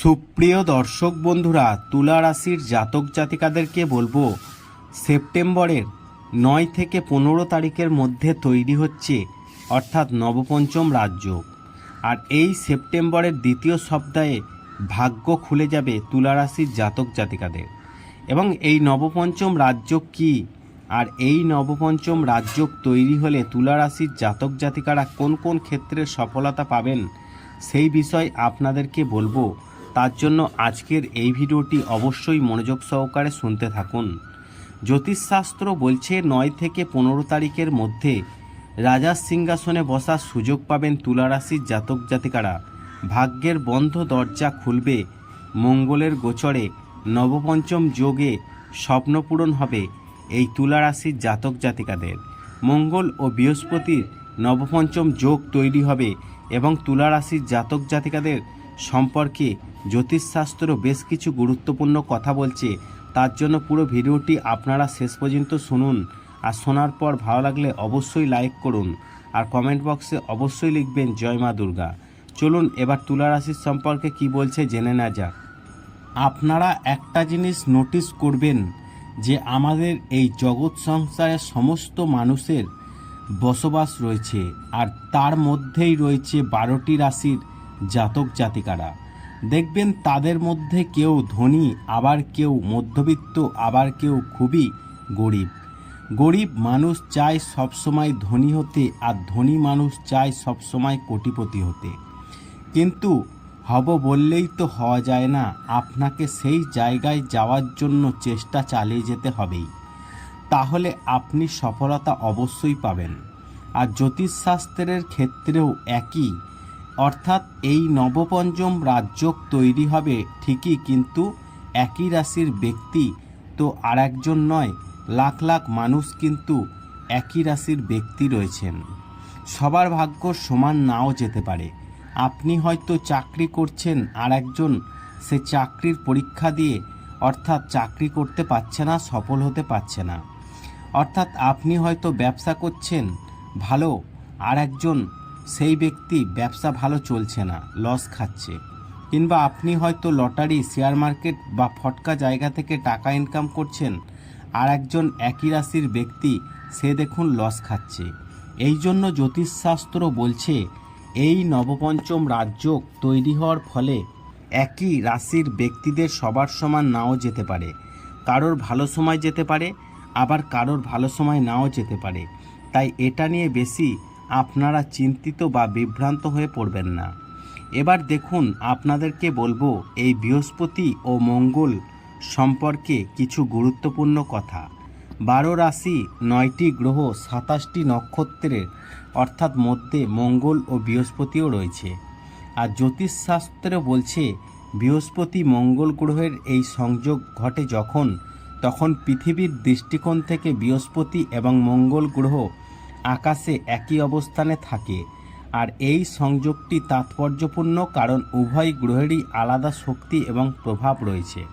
সুপ্রিয় দর্শক বন্ধুরা, তুলা রাশির জাতক জাতিকাদেরকে বলব, সেপ্টেম্বরের নয় থেকে পনেরো তারিখের মধ্যে তৈরি হচ্ছে, অর্থাৎ নবপঞ্চম রাজ্য। আর এই সেপ্টেম্বরের দ্বিতীয় সপ্তাহে ভাগ্য খুলে যাবে তুলা রাশির জাতক জাতিকাদের। এবং এই নবপঞ্চম রাজ্য কি? আর এই নবপঞ্চম রাজ্য তৈরি হলে তুলা রাশির জাতক জাতিকারা কোন কোন ক্ষেত্রে সফলতা পাবেন? সেই বিষয় আপনাদেরকে বলব তার জন্য আজকের এই ভিডিওটি অবশ্যই মনোযোগ সহকারে শুনতে থাকুন। জ্যোতিষশাস্ত্র বলছে নয় থেকে পনেরো তারিখের মধ্যে রাজার সিংহাসনে বসার সুযোগ পাবেন তুলা রাশির জাতক জাতিকারা। ভাগ্যের বন্ধ দরজা খুলবে, মঙ্গলের গোচরে নবপঞ্চম যোগে স্বপ্নপূরণ হবে এই তুলা রাশির জাতক জাতিকাদের। মঙ্গল ও বৃহস্পতির নবপঞ্চম যোগ তৈরি হবে এবং তুলারাশির জাতক জাতিকাদের সম্পর্কে জ্যোতিষশাস্ত্র বেশ কিছু গুরুত্বপূর্ণ কথা বলছে। তার জন্য পুরো ভিডিওটি আপনারা শেষ পর্যন্ত শুনুন। আর শোনার পর ভালো লাগলে অবশ্যই লাইক করুন। আর কমেন্ট বক্সে অবশ্যই লিখবেন, জয় মা দুর্গা। চলুন এবার তুলা রাশির সম্পর্কে কি বলছে জেনে না যাক। আপনারা একটা জিনিস নোটিস করবেন যে আমাদের এই জগৎ সংসারে সমস্ত মানুষের বসবাস রয়েছে। আর তার মধ্যেই রয়েছে বারোটি রাশির জাতক জাতিকারা। দেখবেন তাদের মধ্যে কেউ ধনী, আবার কেউ মধ্যবিত্ত, আবার কেউ খুবই গরিব। গরিব মানুষ চায় সবসময় ধনী হতে, আর ধনী মানুষ চায় সবসময় কোটিপতি হতে। কিন্তু হব বললেই তো হওয়া যায় না, আপনাকে সেই জায়গায় যাওয়ার জন্য চেষ্টা চালিয়ে যেতে হবেই। তাহলে আপনি সফলতা অবশ্যই পাবেন। আর জ্যোতিষশাস্ত্রের ক্ষেত্রেও একই অর্থাৎ এই নবপঞ্চম রাজ্য তৈরি হবে ঠিকই কিন্তু একই রাশির ব্যক্তি তো আর একজন নয়, লাখ লাখ মানুষ কিন্তু একই রাশির ব্যক্তি রয়েছেন। সবার ভাগ্য সমান নাও যেতে পারে। আপনি হয়তো চাকরি করছেন আর একজন সে চাকরির পরীক্ষা দিয়ে অর্থাৎ চাকরি করতে পারছে না, সফল হতে পারছে না। অর্থাৎ আপনি হয়তো ব্যবসা করছেন, ভালো আর একজন সেই ব্যক্তি ব্যবসা ভালো চলছে না লস খাচ্ছে। কিংবা আপনি হয়তো লটারি শেয়ার মার্কেট বা ফটকা জায়গা থেকে টাকা ইনকাম করছেন, আর একজন একই রাশির ব্যক্তি সে দেখুন লস খাচ্ছে। এই জন্য জ্যোতিষশাস্ত্র বলছে, এই নবপঞ্চম রাজ্য তৈরি হওয়ার ফলে একই রাশির ব্যক্তিদের সবার সমান নাও যেতে পারে। কারোর ভালো সময় যেতে পারে, আবার কারোর ভালো সময় নাও যেতে পারে। তাই এটা নিয়ে বেশি আপনারা চিন্তিত বা বিভ্রান্ত হয়ে পড়বেন না। এবার দেখুন আপনাদেরকে বলব, এই বৃহস্পতি ও মঙ্গল সম্পর্কে কিছু গুরুত্বপূর্ণ কথা। বারো রাশি নয়টি গ্রহ সাতাশটি নক্ষত্রের, অর্থাৎ মধ্যে মঙ্গল ও বৃহস্পতিও রয়েছে। আর জ্যোতিষশাস্ত্র বলছে, বৃহস্পতি মঙ্গল গ্রহের এই সংযোগ ঘটে যখন, তখন পৃথিবীর দৃষ্টিকোণ থেকে বৃহস্পতি এবং মঙ্গল গ্রহ আকাশে একই অবস্থানে থাকে। আর এই সংযোগটি তাৎপর্যপূর্ণ কারণ উভয় গ্রহেরই আলাদা শক্তি এবং প্রভাব রয়েছে।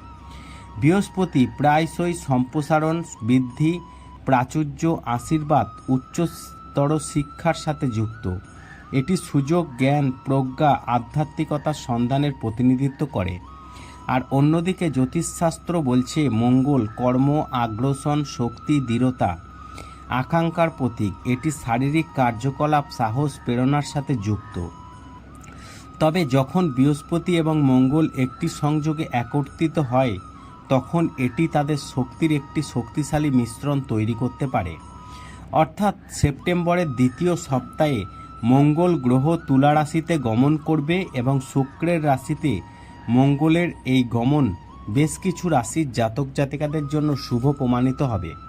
বৃহস্পতি প্রায়শই সম্প্রসারণ, বৃদ্ধি, প্রাচুর্য, আশীর্বাদ, উচ্চস্তর শিক্ষার সাথে যুক্ত। এটি সুযোগ, জ্ঞান, প্রজ্ঞা, আধ্যাত্মিকতার সন্ধানের প্রতিনিধিত্ব করে। আর অন্যদিকে জ্যোতিষশাস্ত্র বলছে, মঙ্গল, কর্ম, আগ্রাসন, শক্তি, দৃঢ়তা আকাঙ্ক্ষার প্রতীক। এটি শারীরিক কার্যকলাপ, সাহস, প্রেরণার সাথে যুক্ত। তবে যখন বৃহস্পতি এবং মঙ্গল একটি সংযোগে একত্রিত হয়, তখন এটি তাদের শক্তির একটি শক্তিশালী মিশ্রণ তৈরি করতে পারে। অর্থাৎ সেপ্টেম্বরের দ্বিতীয় সপ্তাহে মঙ্গল গ্রহ তুলা রাশিতে গমন করবে এবং শুক্রের রাশিতে মঙ্গলের এই গমন বেশ কিছু রাশির জাতক জাতিকাদের জন্য শুভ প্রমাণিত হবে।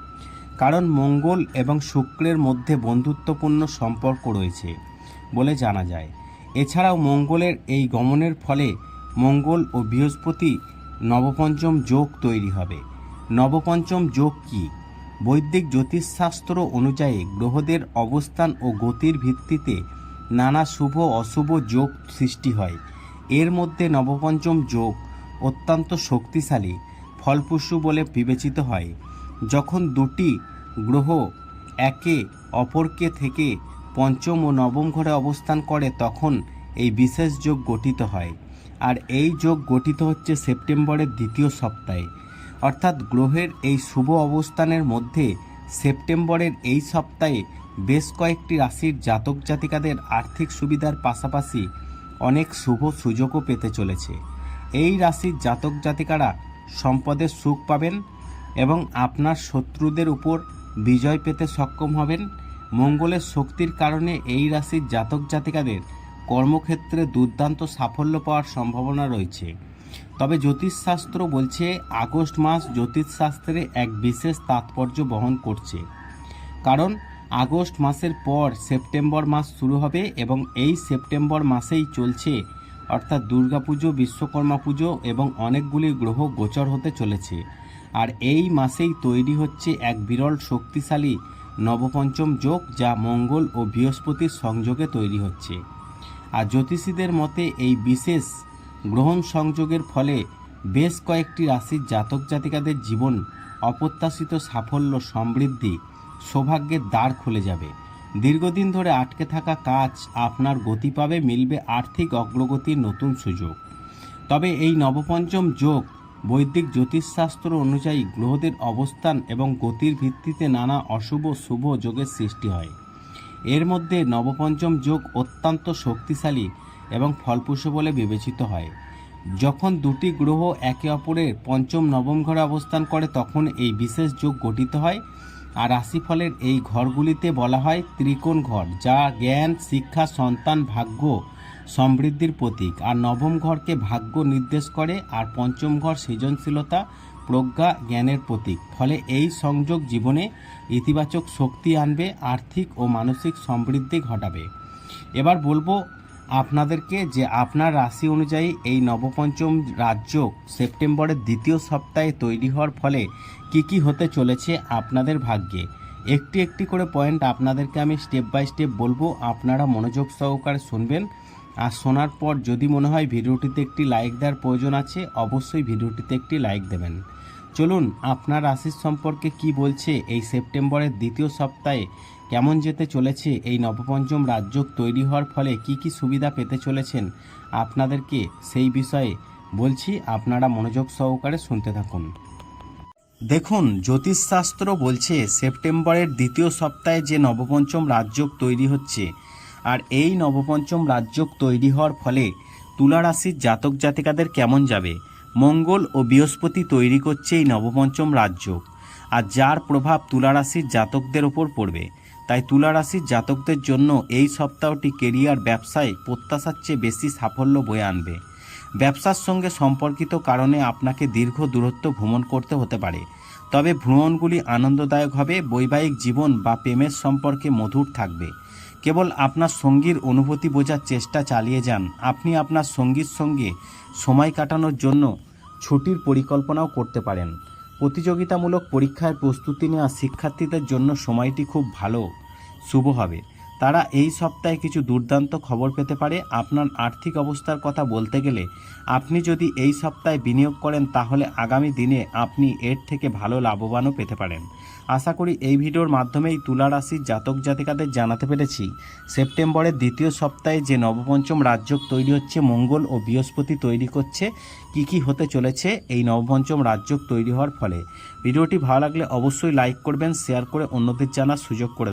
কারণ মঙ্গল এবং শুক্রের মধ্যে বন্ধুত্বপূর্ণ সম্পর্ক রয়েছে বলে জানা যায়। এছাড়াও মঙ্গলের এই গমনের ফলে মঙ্গল ও বৃহস্পতি নবপঞ্চম যোগ তৈরি হবে। নবপঞ্চম যোগ কি? বৈদিক জ্যোতিষশাস্ত্র অনুযায়ী গ্রহদের অবস্থান ও গতির ভিত্তিতে নানা শুভ অশুভ যোগ সৃষ্টি হয়। এর মধ্যে নবপঞ্চম যোগ অত্যন্ত শক্তিশালী, ফলপ্রসূ বলে বিবেচিত হয়। যখন দুটি গ্রহ একে অপরকে থেকে পঞ্চম ও নবম ঘরে অবস্থান করে তখন এই বিশেষ যোগ গঠিত হয়। আর এই যোগ গঠিত হচ্ছে সেপ্টেম্বরের দ্বিতীয় সপ্তাহে। অর্থাৎ গ্রহের এই শুভ অবস্থানের মধ্যে সেপ্টেম্বরের এই সপ্তাহে বেশ কয়েকটি রাশির জাতক জাতিকাদের আর্থিক সুবিধার পাশাপাশি অনেক শুভ সুযোগও পেতে চলেছে। এই রাশির জাতক জাতিকারা সম্পদের সুখ পাবেন এবং আপনার শত্রুদের উপর বিজয় পেতে সক্ষম হবেন। মঙ্গলের শক্তির কারণে এই রাশির জাতক জাতিকাদের কর্মক্ষেত্রে দুর্দান্ত সাফল্য পাওয়ার সম্ভাবনা রয়েছে। তবে জ্যোতিষশাস্ত্র বলছে, আগস্ট মাস জ্যোতিষশাস্ত্রে এক বিশেষ তাৎপর্য বহন করছে। কারণ, আগস্ট মাসের পর সেপ্টেম্বর মাস শুরু হবে এবং এই সেপ্টেম্বর মাসেই চলছে, অর্থাৎ দুর্গাপুজো, বিশ্বকর্মা পুজো এবং অনেকগুলি গ্রহ গোচর হতে চলেছে। আর এই মাসেই তৈরি হচ্ছে এক বিরল শক্তিশালী নবপঞ্চম যোগ যা মঙ্গল ও বৃহস্পতির সংযোগে তৈরি হচ্ছে। আর জ্যোতিষীদের মতে এই বিশেষ গ্রহণ সংযোগের ফলে বেশ কয়েকটি রাশির জাতক জাতিকাদের জীবন অপ্রত্যাশিত সাফল্য সমৃদ্ধি সৌভাগ্যের দ্বার খুলে যাবে। দীর্ঘদিন ধরে আটকে থাকা কাজ আপনার গতি পাবে, মিলবে আর্থিক অগ্রগতির নতুন সুযোগ। তবে এই নবপঞ্চম যোগ বৈদিক জ্যোতিষশাস্ত্র অনুযায়ী গ্রহদের অবস্থান এবং গতির ভিত্তিতে নানা অশুভ, শুভ যোগের সৃষ্টি হয়। এর মধ্যে নবপঞ্চম যোগ অত্যন্ত শক্তিশালী এবং ফলপ্রসূ বলে বিবেচিত হয়। যখন দুটি গ্রহ একে অপরের পঞ্চম, নবম ঘরে অবস্থান করে, তখন এই বিশেষ যোগ গঠিত হয়। আর রাশিফলের এই ঘরগুলিতে বলা হয় ত্রিকোণ ঘর, যা জ্ঞান, শিক্ষা, সন্তান, ভাগ্য সমৃদ্ধির প্রতীক। আর নবম ঘরকে ভাগ্য নির্দেশ করে, আর পঞ্চম ঘর সৃজনশীলতা, প্রজ্ঞা, জ্ঞানের প্রতীক। ফলে এই সংযোগ জীবনে ইতিবাচক শক্তি আনবে, আর্থিক ও মানসিক সমৃদ্ধি ঘটাবে। এবার বলব আপনাদেরকে যে আপনার রাশি অনুযায়ী এই নবপঞ্চম রাজ্য সেপ্টেম্বরের দ্বিতীয় সপ্তাহে তৈরি হওয়ার ফলে কি কি হতে চলেছে আপনাদের ভাগ্যে। একটি একটি করে পয়েন্ট আপনাদেরকে আমি স্টেপ বাই স্টেপ বলব। আপনারা মনোযোগ সহকারে শুনবেন। আর শোনার পর যদি মনে হয় ভিডিওটিতে একটি লাইক দেওয়ার প্রয়োজন আছে, অবশ্যই ভিডিওটিতে একটি লাইক দেবেন। চলুন, আপনার রাশির সম্পর্কে কি বলছে এই সেপ্টেম্বরের দ্বিতীয় সপ্তাহে? কেমন যেতে চলেছে এই নবপঞ্চম রাজ্য তৈরি হওয়ার ফলে কি কি সুবিধা পেতে চলেছেন আপনাদেরকে সেই বিষয়ে বলছি, আপনারা মনোযোগ সহকারে শুনতে থাকুন। দেখুন, জ্যোতিষশাস্ত্র বলছে সেপ্টেম্বরের দ্বিতীয় সপ্তাহে যে নবপঞ্চম রাজযোগ তৈরি হচ্ছে আর এই নবপঞ্চম রাজযোগ তৈরি হওয়ার ফলে তুলা রাশির জাতক জাতিকাদের কেমন যাবে? মঙ্গল ও বৃহস্পতি তৈরি করছে এই নবপঞ্চম রাজযোগ। আর যার প্রভাব তুলা রাশির জাতকদের ওপর পড়বে। তাই তুলা রাশির জাতকদের জন্য এই সপ্তাহটি কেরিয়ার ব্যবসায় প্রত্যাশার চেয়ে বেশি সাফল্য বয়ে আনবে। ব্যবসার সঙ্গে সম্পর্কিত কারণে আপনাকে দীর্ঘ দূরত্ব ভ্রমণ করতে হতে পারে। তবে ভ্রমণগুলি আনন্দদায়ক হবে, বৈবাহিক জীবন বা প্রেমের সম্পর্কে মধুর থাকবে। কেবল আপনার সঙ্গীর অনুভূতি বোঝার চেষ্টা চালিয়ে যান। আপনি আপনার সঙ্গীর সঙ্গে সময় কাটানোর জন্য ছুটির পরিকল্পনাও করতে পারেন। প্রতিযোগিতামূলক পরীক্ষায় প্রস্তুতি নেওয়া শিক্ষার্থীদের জন্য সময়টি খুব ভালো। শুভ হবে। তারা এই সপ্তাহে কিছু দুর্দান্ত খবর পেতে পারে। আপনার আর্থিক অবস্থার কথা বলতে গেলে আপনি যদি এই সপ্তাহে বিনিয়োগ করেন, তাহলে আগামী দিনে আপনি এর থেকে ভালো লাভবানও পেতে পারেন। আশা করি এই ভিডিওর মাধ্যমেই তুলা রাশির জাতক জাতিকাদের জানাতে পেরেছি। সেপ্টেম্বরের দ্বিতীয় সপ্তাহে যে নবপঞ্চম রাজ্য তৈরি হচ্ছে, মঙ্গল ও বৃহস্পতি তৈরি করছে, কি কি হতে চলেছে এই নবপঞ্চম রাজ্য তৈরি হওয়ার ফলে। ভিডিওটি ভালো লাগলে অবশ্যই লাইক করবেন, শেয়ার করে অন্যদের জানার সুযোগ করে